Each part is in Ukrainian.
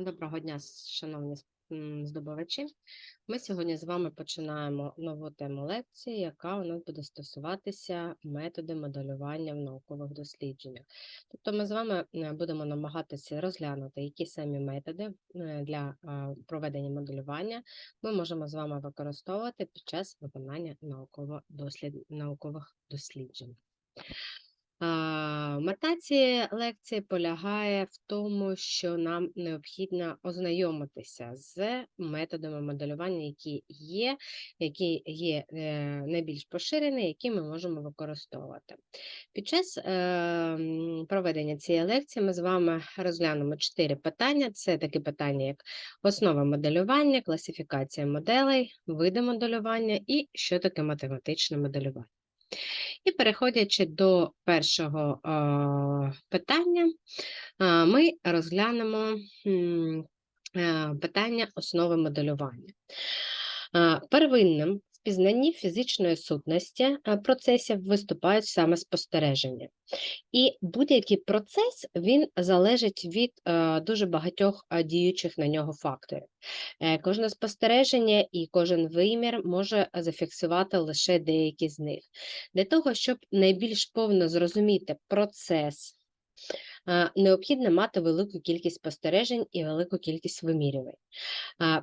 Доброго дня, шановні здобувачі. Ми сьогодні з вами починаємо нову тему лекції, яка у нас буде стосуватися методи моделювання в наукових дослідженнях. Тобто ми з вами е, будемо намагатися розглянути, які самі методи е, для проведення моделювання ми можемо з вами використовувати під час виконання наукових досліджень. Мета цієї лекції полягає в тому, що нам необхідно ознайомитися з методами моделювання, які є, які є е, найбільш поширені, які ми можемо використовувати. Під час ем, проведення цієї лекції ми з вами розглянемо чотири питання: це такі питання, як основа моделювання, класифікація моделей, види моделювання і що таке математичне моделювання. І переходячи до першого питання, ми розглянемо е, питання основи моделювання. Первинним пізнанні фізичної сутності е, процесів виступають саме спостереження. І будь-який процес він залежить від е, дуже багатьох е, діючих на нього факторів. Кожне спостереження і кожен вимір може зафіксувати лише деякі з них. Для того, щоб найбільш повно зрозуміти процес необхідно мати велику кількість спостережень і велику кількість вимірювань.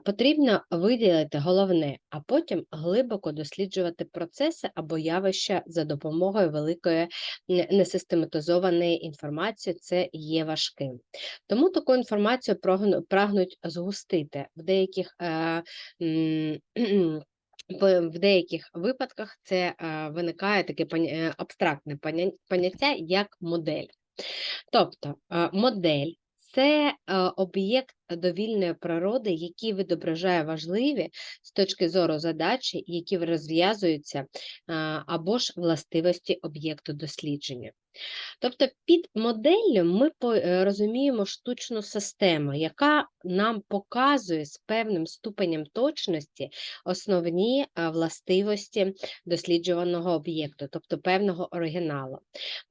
Потрібно виділити головне, а потім глибоко досліджувати процеси або явища за допомогою великої несистематизованої інформації, це є важким. Тому таку інформацію прагнуть згустити в деяких. В деяких випадках це виникає таке е, абстрактне поняття як модель. Тобто е, модель це е, об'єкт довільної природи, який відображає важливі з точки зору задачі, які розв'язуються, або ж властивості об'єкту дослідження. Тобто під моделлю ми е, розуміємо штучну систему, яка нам показує з певним ступенем точності основні е, властивості досліджуваного об'єкту, тобто певного оригіналу.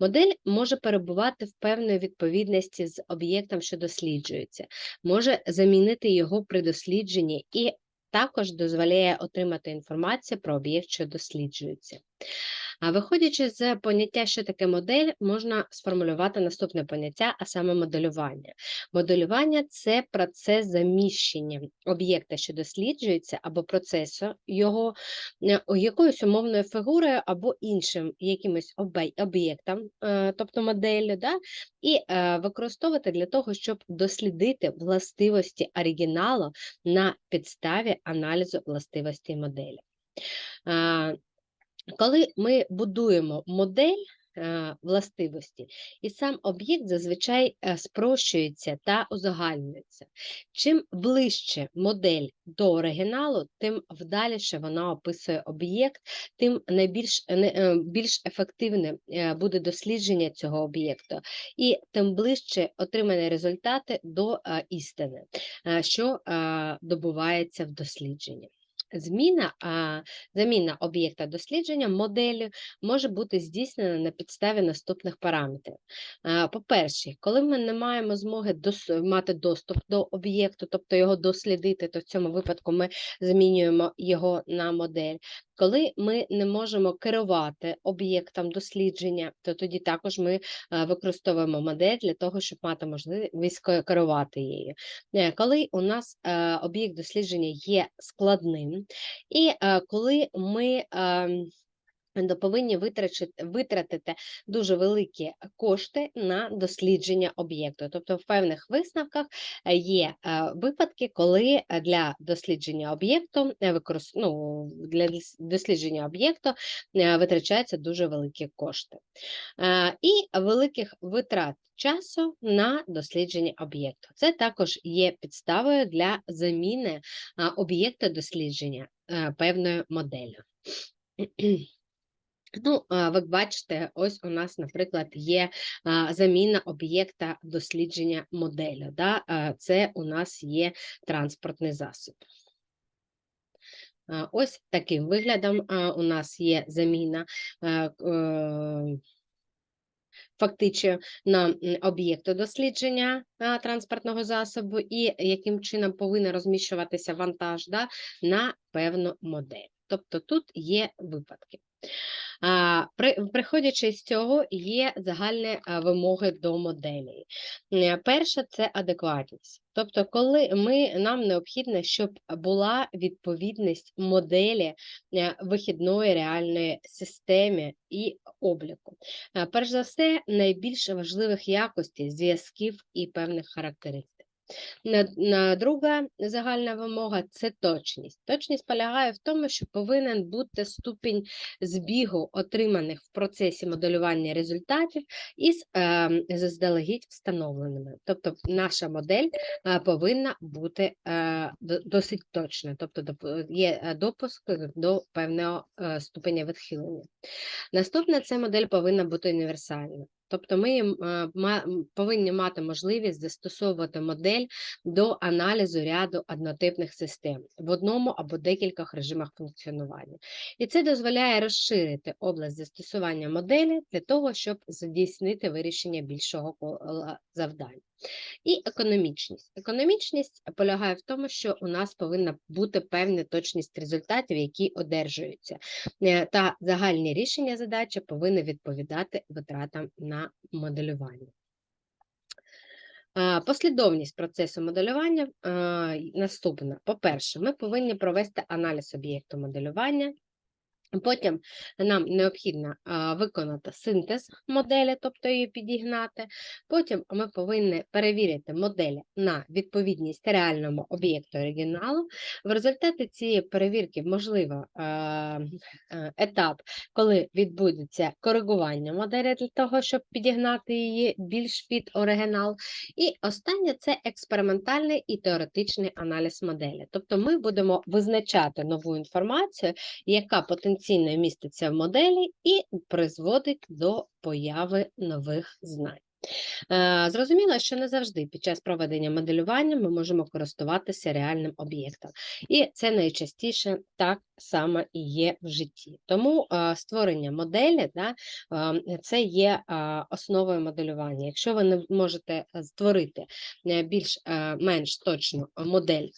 Модель може перебувати в певної відповідності з об'єктом, що досліджується, може замінити його при дослідженні і також дозволяє отримати інформацію про об'єкт, що досліджується. Виходячи з поняття, що таке модель, можна сформулювати наступне поняття, а саме моделювання. Моделювання це процес заміщення об'єкта, що досліджується, або процесу його е, якоюсь умовною фігурою або іншим якимось об'єктом, е, тобто моделлю, да? і е, використовувати для того, щоб дослідити властивості оригіналу на підставі аналізу властивостей моделі. Коли ми будуємо модель е, властивості, і сам об'єкт зазвичай е, спрощується та узагальнюється. Чим ближче модель до оригіналу, тим вдаліше вона описує об'єкт, тим найбільш е, більш ефективне буде дослідження цього об'єкту, і тим ближче отримані результати до істини, що добувається в дослідженні. Зміна а, заміна об'єкта дослідження моделі може бути здійснена на підставі наступних параметрів. По-перше, коли ми не маємо змоги дос, мати доступ до об'єкту, тобто його дослідити, то в цьому випадку ми змінюємо його на модель. Коли ми не можемо керувати об'єктом дослідження, то тоді також ми використовуємо модель для того, щоб мати можливість керувати її. Е, коли у нас е, об'єкт дослідження є складним, і е, коли ми ем, повинні витратити, дуже великі кошти на дослідження об'єкту. Тобто, в певних висновках е, є е, випадки, коли для дослідження об'єкту ну, для дослідження об'єкту витрачаються дуже великі кошти. І великих витрат. Часу на дослідження об'єкту. Це також є підставою для заміни об'єкта дослідження Е, певною моделлю. Ну, ви бачите, ось у нас, наприклад, є заміна об'єкта дослідження моделю. Да? Це у нас є транспортний засіб. Ось таким виглядом у нас є заміна е, фактично на м, об'єкту дослідження транспортного засобу і яким чином повинен розміщуватися вантаж да, на певну модель. Тобто тут є випадки. При, приходячи з цього, є загальні вимоги до моделі. Е, Перше це адекватність. Тобто, коли ми, нам необхідно, щоб була відповідність моделі е, вихідної реальної системи і обліку. Е, Перш за все, найбільш важливих якостей, зв'язків і певних характеристик. Друга загальна вимога це точність. Точність полягає в тому, що повинен бути ступінь збігу отриманих в процесі моделювання результатів із е, заздалегідь встановленими. Тобто наша модель е, повинна бути е, досить точна, тобто є допуск до певного ступеня відхилення. Наступне це модель повинна бути універсальна. Тобто ми е, повинні мати можливість застосовувати модель до аналізу ряду однотипних систем в одному або декількох режимах функціонування. І це дозволяє розширити область застосування моделі для того, щоб здійснити вирішення більшого кола завдань. І економічність. Економічність полягає в тому, що у нас повинна бути певна точність результатів, які одержуються, Е, та загальні рішення задачі повинні відповідати витратам на моделювання. Е, Послідовність процесу моделювання е, наступна. По-перше, ми повинні провести аналіз об'єкту моделювання. Потім нам необхідно виконати синтез моделі, тобто її підігнати. Потім ми повинні перевірити модель на відповідність реальному об'єкту оригіналу. В результаті цієї перевірки можливо е, етап, коли відбудеться коригування моделі для того, щоб підігнати її більш під оригінал. І останнє це експериментальний і теоретичний аналіз моделі. Тобто ми будемо визначати нову інформацію, яка потенційно міститься в моделі і призводить до появи нових знань. Е, Зрозуміло, що не завжди під час проведення моделювання ми можемо користуватися реальним об'єктом, і це найчастіше так само і є в житті. Тому е, створення моделі да, е, це є основою моделювання. Якщо ви не можете створити е, більш е, менш точну модель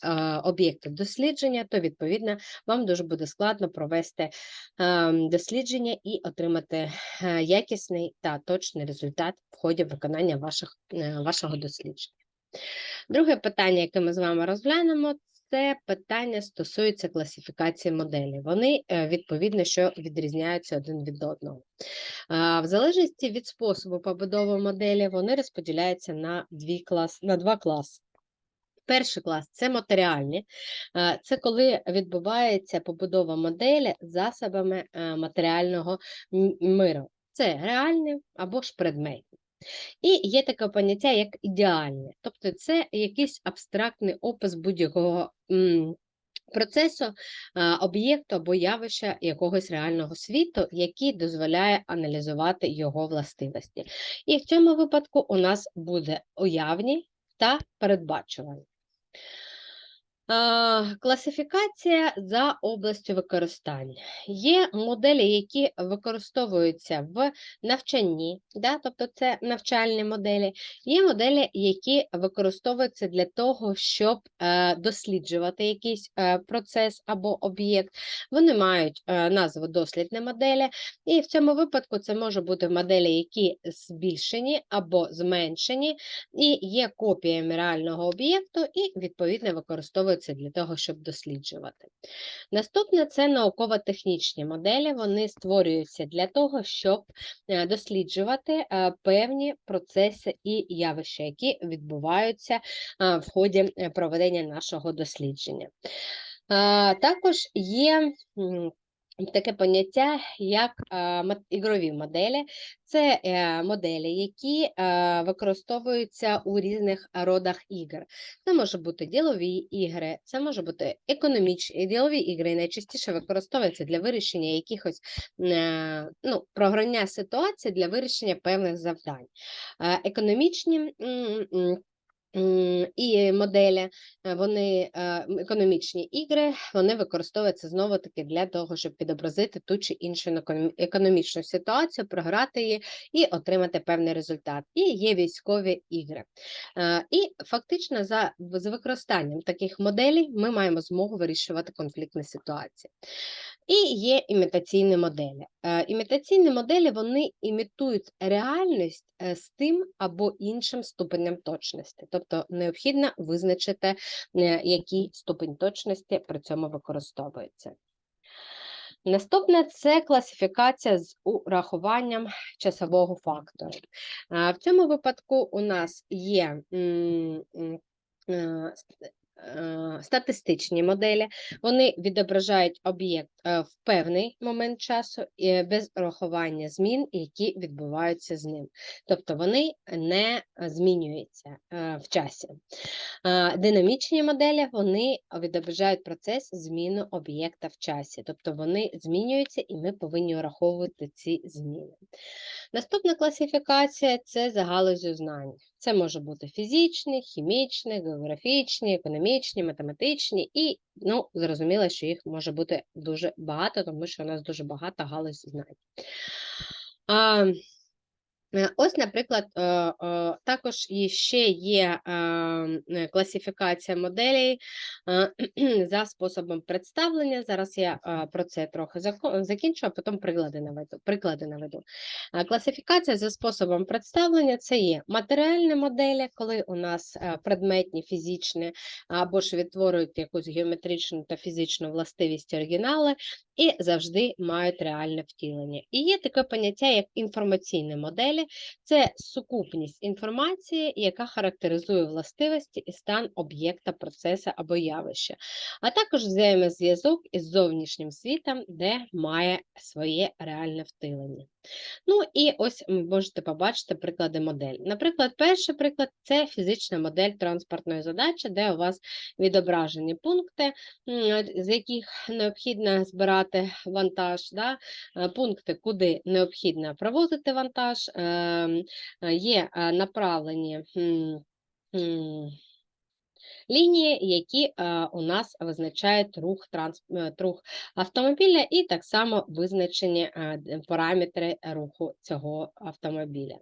об'єкту дослідження, то відповідно вам дуже буде складно провести дослідження і отримати якісний та точний результат в ході виконання ваших, е, вашого дослідження. Друге питання, яке ми з вами розглянемо, це питання стосується класифікації моделі. Вони е, відповідно, що відрізняються один від одного. В залежності від способу побудови моделі, вони розподіляються на, дві клас, на два класи. Перший клас це матеріальні, Е, це коли відбувається побудова моделі засобами е, матеріального миру. Це реальні або ж предметні. І є таке поняття, як ідеальне, тобто це якийсь абстрактний опис будь-якого процесу, об'єкту або явища якогось реального світу, який дозволяє аналізувати його властивості. І в цьому випадку у нас буде уявні та передбачувані. Класифікація за областю використання. Є моделі, які використовуються в навчанні, да, тобто це навчальні моделі. Є моделі, які використовуються для того, щоб е, досліджувати якийсь е, процес або об'єкт. Вони мають е, назву дослідні моделі, і в цьому випадку це може бути моделі, які збільшені або зменшені, і є копіями реального об'єкту, і відповідно використовуються для того, щоб досліджувати. Наступне це науково-технічні моделі. Вони створюються для того, щоб е, досліджувати е, певні процеси і явища, які відбуваються е, в ході проведення нашого дослідження. Також є таке поняття, як е, ігрові моделі. Це е, моделі, які е, використовуються у різних родах ігор. Це може бути ділові ігри, це може бути економічні ділові ігри, найчастіше використовуються для вирішення якихось ну, програння ситуацій для вирішення певних завдань. Економічні І моделі, е, вони е, економічні ігри, вони використовуються знову таки для того, щоб підобразити ту чи іншу економічну ситуацію, програти її і отримати певний результат. І є військові ігри. Е, І фактично за з використанням таких моделей ми маємо змогу вирішувати конфліктні ситуації. І є імітаційні моделі. Е, Імітаційні моделі вони імітують реальність е, з тим або іншим ступенем точності. Тобто необхідно визначити, е, який ступень точності при цьому використовується. Наступне це класифікація з урахуванням часового фактору. В цьому випадку у нас є статистичні моделі, вони відображають об'єкт е, в певний момент часу і без урахування змін, які відбуваються з ним. Тобто вони не змінюються е, в часі. Динамічні моделі вони відображають процес зміни об'єкта в часі, тобто вони змінюються, і ми повинні враховувати ці зміни. Наступна класифікація це за галузю знань. Це може бути фізичні, хімічні, географічні, економічні, математичні, і ну, зрозуміло, що їх може бути дуже багато, тому що у нас дуже багато галузь знань. Е, Ось, наприклад, е, е, також ще є е, е, класифікація моделей за способом представлення. Зараз я про це трохи закінчу, а потім приклади наведу. Приклади наведу. Класифікація за способом представлення це є матеріальні моделі, коли у нас предметні, фізичні або ж відтворюють якусь геометричну та фізичну властивість оригінали і завжди мають реальне втілення. І є таке поняття, як інформаційні моделі, це сукупність інформації, яка характеризує властивості і стан об'єкта, процесу або явища, а також взаємозв'язок із зовнішнім світом, де має своє реальне втілення. Ну і ось ви можете побачити приклади моделі. Наприклад, перший приклад це фізична модель транспортної задачі, де у вас відображені пункти, з яких необхідно збирати вантаж, да? е, пункти, куди необхідно провозити вантаж, е, є е, направлені. м, м, Лінії, які е, у нас визначають рух, транс, е, рух автомобіля, і так само визначені е, параметри руху цього автомобіля.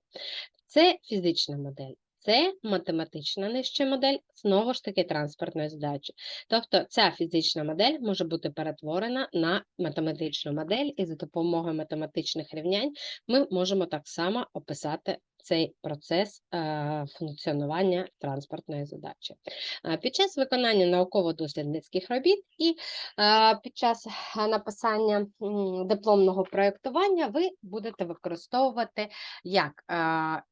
Це фізична модель. Це математична нижча модель, знову ж таки транспортної задачі. Тобто ця фізична модель може бути перетворена на математичну модель, і за допомогою математичних рівнянь ми можемо так само описати цей процес е, функціонування транспортної задачі. Е, Під час виконання науково-дослідницьких робіт і е, під час написання дипломного проєктування ви будете використовувати як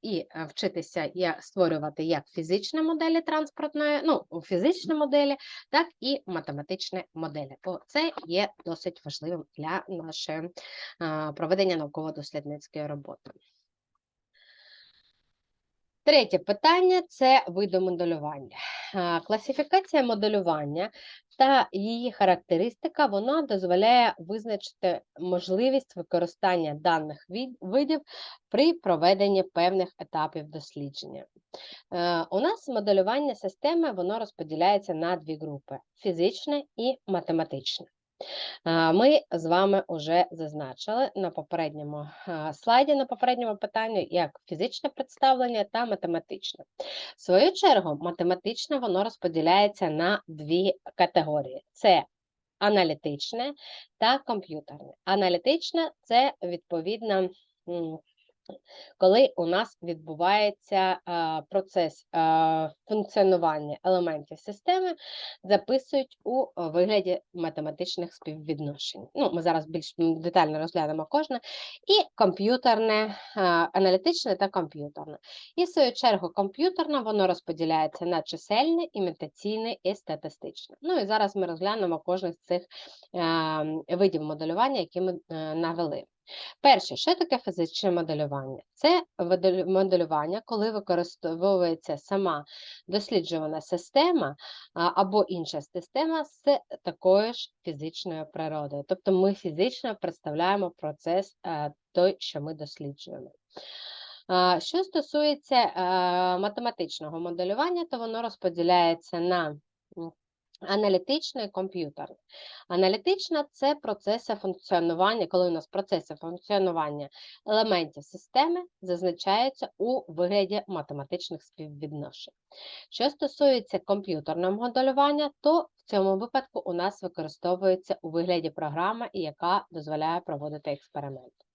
і вчитися як створювати як фізичні моделі транспортної, ну, фізичні моделі, так і математичні моделі. Бо це є досить важливим для нашої е, проведення науково-дослідницької роботи. Третє питання це види моделювання. Класифікація моделювання та її характеристика вона дозволяє визначити можливість використання даних видів при проведенні певних етапів дослідження. Е, У нас моделювання системи воно розподіляється на дві групи: фізичне і математичне. Ми з вами вже зазначили на попередньому слайді, на попередньому питанні, як фізичне представлення та математичне. В свою чергу, математичне воно розподіляється на дві категорії: це аналітичне та комп'ютерне. Аналітичне це відповідно. Коли у нас відбувається процес функціонування елементів системи, записують у вигляді математичних співвідношень. Ну, ми зараз більш детально розглянемо кожне. І комп'ютерне, аналітичне та комп'ютерне. І в свою чергу комп'ютерне воно розподіляється на чисельне, імітаційне і статистичне. Ну і зараз ми розглянемо кожен з цих а, видів моделювання, які ми е, навели. Перше, що таке фізичне моделювання? Це моделювання, коли використовується сама досліджувана система або інша система з такою ж фізичною природою. Тобто ми фізично представляємо процес е, той, що ми досліджуємо. Що стосується е, математичного моделювання, то воно розподіляється на м, аналітичне і. Аналітична це процеси функціонування, коли у нас процеси функціонування елементів системи зазначаються у вигляді математичних співвідношень. Що стосується комп'ютерного моделювання, то в цьому випадку у нас використовується у вигляді програми, яка дозволяє проводити експерименти.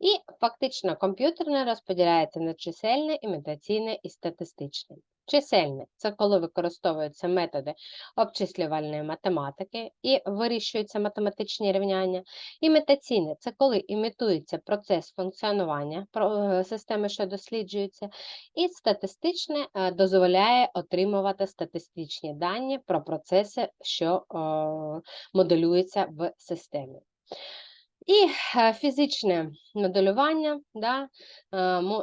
І фактично комп'ютерне розподіляється на чисельне, імітаційне і статистичне. Чисельне це коли використовуються методи обчислювальної математики і вирішуються математичні рівняння. Імітаційне це коли імітується процес функціонування е, системи, що досліджується, і статистичне е, дозволяє отримувати статистичні дані про процеси, що моделюються в системі. І е, фізичне моделювання, да, е,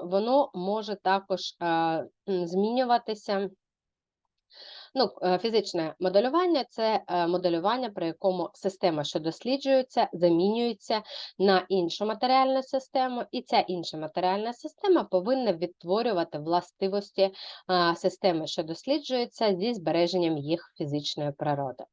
воно може також е, змінюватися. Ну, фізичне моделювання це моделювання, при якому система, що досліджується, замінюється на іншу матеріальну систему, і ця інша матеріальна система повинна відтворювати властивості системи, що досліджується, зі збереженням їх фізичної природи.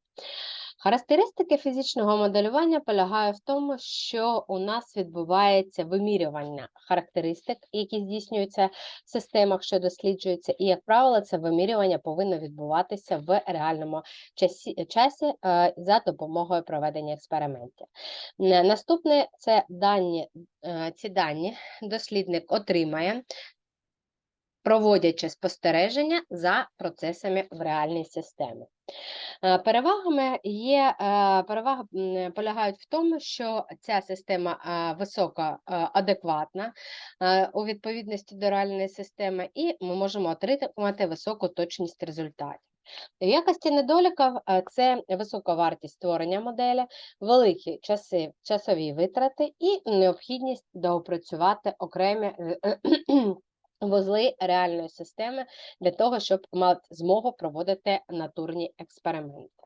Характеристики фізичного моделювання полягають в тому, що у нас відбувається вимірювання характеристик, які здійснюються в системах, що досліджуються, і, як правило, це вимірювання повинно відбуватися в реальному часі, часі е, за допомогою проведення експериментів. Наступне це дані, е, ці дані дослідник отримає. Проводячи спостереження за процесами в реальній системі. Е, Перевагами є е, переваги м, полягають в тому, що ця система е, високо адекватна у відповідності до реальної системи, і ми можемо отримати високу точність результатів. В якості недоліків це висока вартість створення моделі, великі часи, часові витрати і необхідність доопрацювати окремі вузли реальної системи для того, щоб мати змогу проводити натурні експерименти.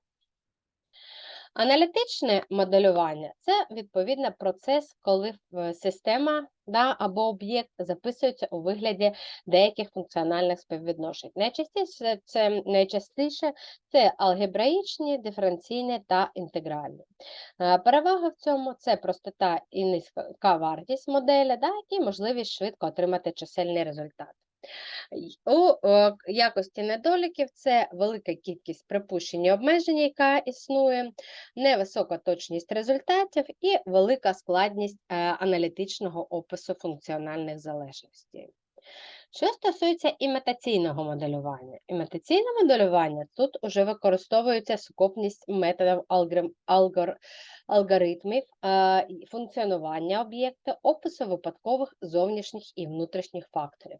Аналітичне моделювання це відповідно процес, коли е, система да, або об'єкт записується у вигляді деяких функціональних співвідношень. Найчастіше це, найчастіше це алгебраїчні, диференційні та інтегральні. Е, Перевага в цьому це простота і низька вартість моделі, да, і можливість швидко отримати чисельний результат. У якості недоліків це велика кількість припущень і обмежень, яка існує, невисока точність результатів і велика складність е, аналітичного опису функціональних залежностей. Що стосується імітаційного моделювання, імітаційне моделювання тут уже використовується сукупність методів алгор- алгоритмів функціонування об'єкта, опису випадкових зовнішніх і внутрішніх факторів.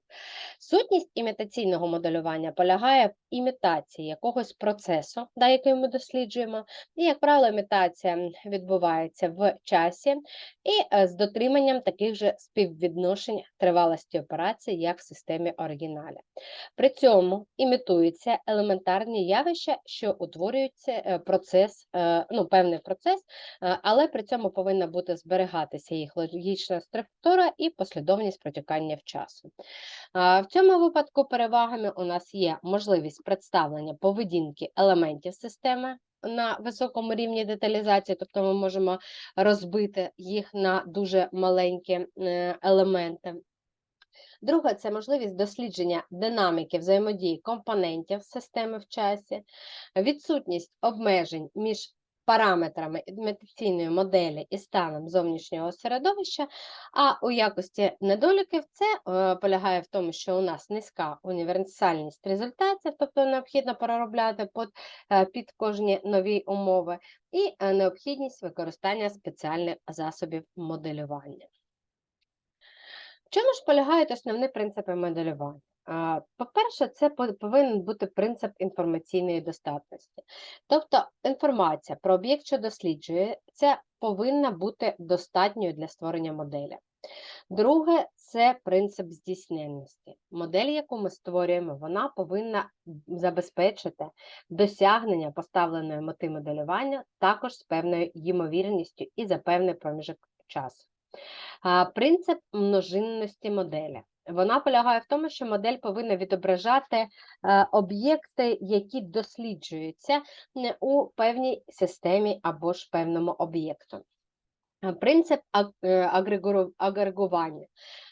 Сутність імітаційного моделювання полягає в імітації якогось процесу, да, який ми досліджуємо, і, як правило, імітація відбувається в часі і е, з дотриманням таких же співвідношень тривалості операції, як в системі оригіналі. При цьому імітуються елементарні явища, що утворюються е, процес, е, ну, певний процес, е, але при цьому повинна бути зберігатися їх логічна структура і послідовність протікання в часу. В цьому випадку перевагами у нас є можливість представлення поведінки елементів системи на високому рівні деталізації, тобто ми можемо розбити їх на дуже маленькі елементи. Друге це можливість дослідження динаміки взаємодії компонентів системи в часі, відсутність обмежень між параметрами імітаційної моделі і станом зовнішнього середовища, а у якості недоліків це е, полягає в тому, що у нас низька універсальність результатів, тобто необхідно переробляти під, е, кожні нові умови, і е, необхідність використання спеціальних засобів моделювання. Чому ж полягають основні принципи моделювання? По-перше, це повинен бути принцип інформаційної достатності. Тобто інформація про об'єкт, що досліджується, повинна бути достатньою для створення моделі. Друге це принцип здійсненності. Модель, яку ми створюємо, вона повинна забезпечити досягнення поставленої мети моделювання також з певною ймовірністю і за певний проміжок часу. Принцип множинності моделі. Вона полягає в тому, що модель повинна відображати е, об'єкти, які досліджуються у певній системі або ж певному об'єкту. Е, Принцип е, агрегування.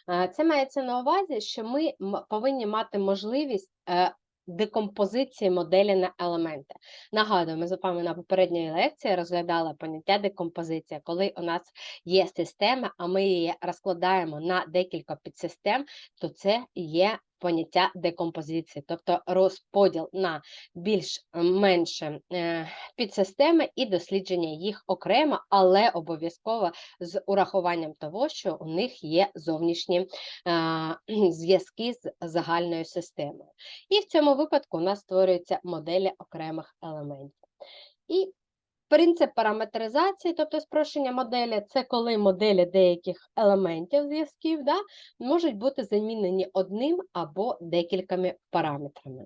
Е, Це мається на увазі, що ми повинні мати можливість е, декомпозиції моделі на елементи. Нагадую, ми з вами на попередній лекції розглядали поняття декомпозиція, коли у нас є система, а ми її розкладаємо на декілька підсистем, то це є поняття декомпозиції, тобто розподіл на більш-менше е, підсистеми і дослідження їх окремо, але обов'язково з урахуванням того, що у них є зовнішні е, зв'язки з загальною системою. І в цьому випадку у нас створюються моделі окремих елементів. І принцип параметризації, тобто спрощення моделі, це коли моделі деяких елементів зв'язків да, можуть бути замінені одним або декількома параметрами.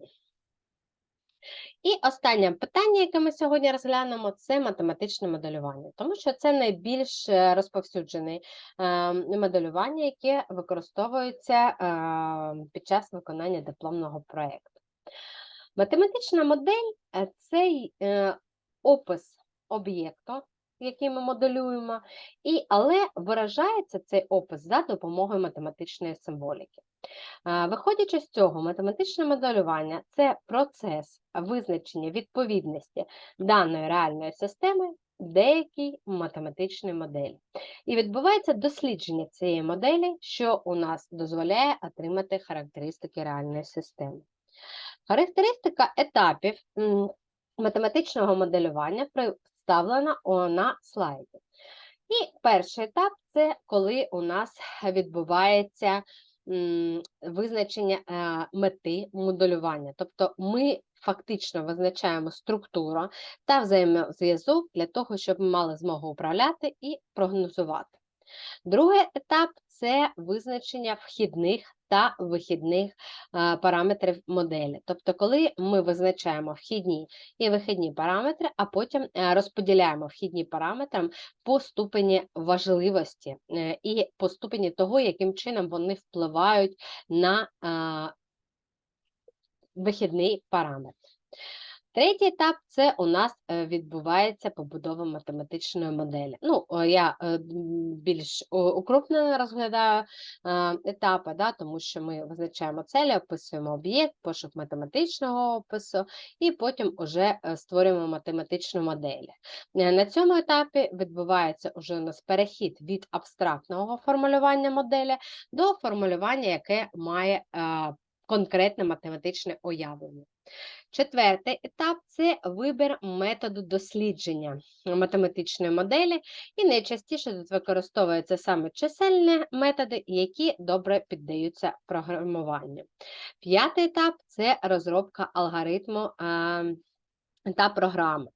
І останнє питання, яке ми сьогодні розглянемо, це математичне моделювання, тому що це найбільш е, розповсюджене е, моделювання, яке використовується е, під час виконання дипломного проєкту. Математична модель це опис об'єкту, який ми моделюємо, і, але виражається цей опис за допомогою математичної символіки. Е, Виходячи з цього, математичне моделювання це процес визначення відповідності даної реальної системи деякій математичній моделі. І відбувається дослідження цієї моделі, що у нас дозволяє отримати характеристики реальної системи. Характеристика етапів математичного моделювання представлена на слайді. І перший етап це коли у нас відбувається визначення е, мети моделювання. Тобто ми фактично визначаємо структуру та взаємозв'язок для того, щоб ми мали змогу управляти і прогнозувати. Другий етап це визначення вхідних та вихідних е, параметрів моделі. Тобто, коли ми визначаємо вхідні і вихідні параметри, а потім е, розподіляємо вхідні параметри по ступені важливості е, і по ступені того, яким чином вони впливають на вихідний параметр. Третій етап це у нас е, відбувається побудова математичної моделі. Ну, я е, більш укрупнено розглядаю е, етапи, да, тому що ми визначаємо цілі, описуємо об'єкт, пошук математичного опису, і потім вже створюємо математичну модель. На цьому етапі відбувається уже у нас перехід від абстрактного формулювання моделі до формулювання, яке має конкретне математичне уявлення. Четвертий етап це вибір методу дослідження математичної моделі, і найчастіше тут використовуються саме чисельні методи, які добре піддаються програмуванню. П'ятий етап це розробка алгоритму та програми.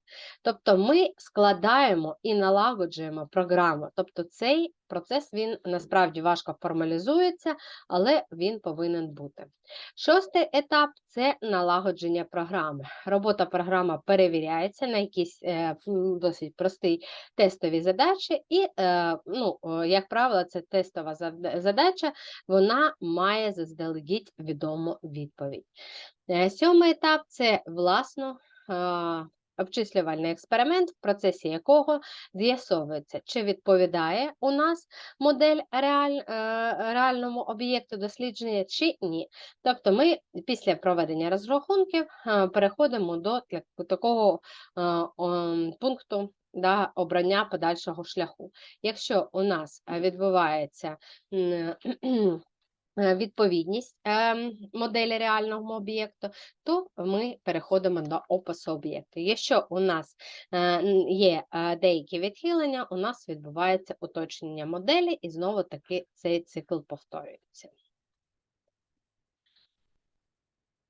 Тобто ми складаємо і налагоджуємо програму. Тобто цей процес він насправді важко формалізується, але він повинен бути. Шостий етап це налагодження програми. Робота програми перевіряється на якісь е, досить прості тестові задачі, і, е, ну, як правило, це тестова задача, вона має заздалегідь відому відповідь. Е, Сьомий етап це власно обчислювальний експеримент, в процесі якого з'ясовується, чи відповідає у нас модель реаль, е, реальному об'єкту дослідження, чи ні. Тобто ми після проведення розрахунків е, переходимо до такого е, пункту да, обрання подальшого шляху. Якщо у нас е, відбувається е, відповідність ем, моделі реального об'єкту, то ми переходимо до опису об'єкту. Якщо у нас е, є е, деякі відхилення, у нас відбувається уточнення моделі, і знову таки цей цикл повторюється.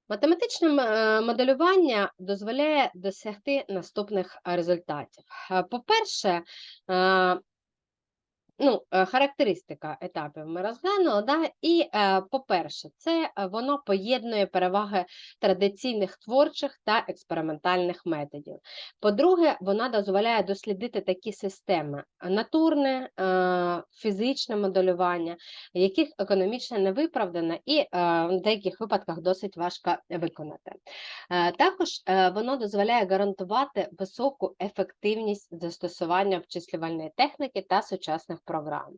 Математичне е, моделювання дозволяє досягти наступних е, результатів. Е, По-перше, е, ну, е, характеристика етапів ми розглянули. Да? І, е, по-перше, це е, воно поєднує переваги традиційних творчих та експериментальних методів. По-друге, вона дозволяє дослідити такі системи: натурне, фізичне моделювання, яких економічно не виправдано і в деяких випадках досить важко виконати. Також воно дозволяє гарантувати високу ефективність застосування обчислювальної техніки та сучасних програм,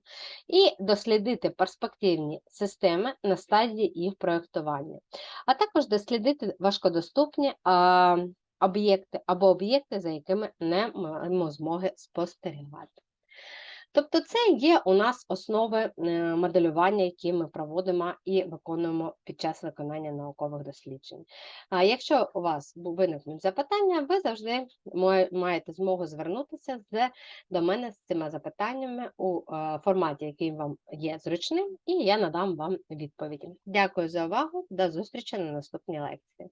і дослідити перспективні системи на стадії їх проєктування, а також дослідити важкодоступні об'єкти або об'єкти, за якими не маємо змоги спостерігати. Тобто це є у нас основи е, моделювання, які ми проводимо і виконуємо під час виконання наукових досліджень. А якщо у вас виникнуть запитання, ви завжди маєте змогу звернутися до мене з цими запитаннями у е, форматі, який вам є зручним, і я надам вам відповіді. Дякую за увагу. До зустрічі на наступній лекції.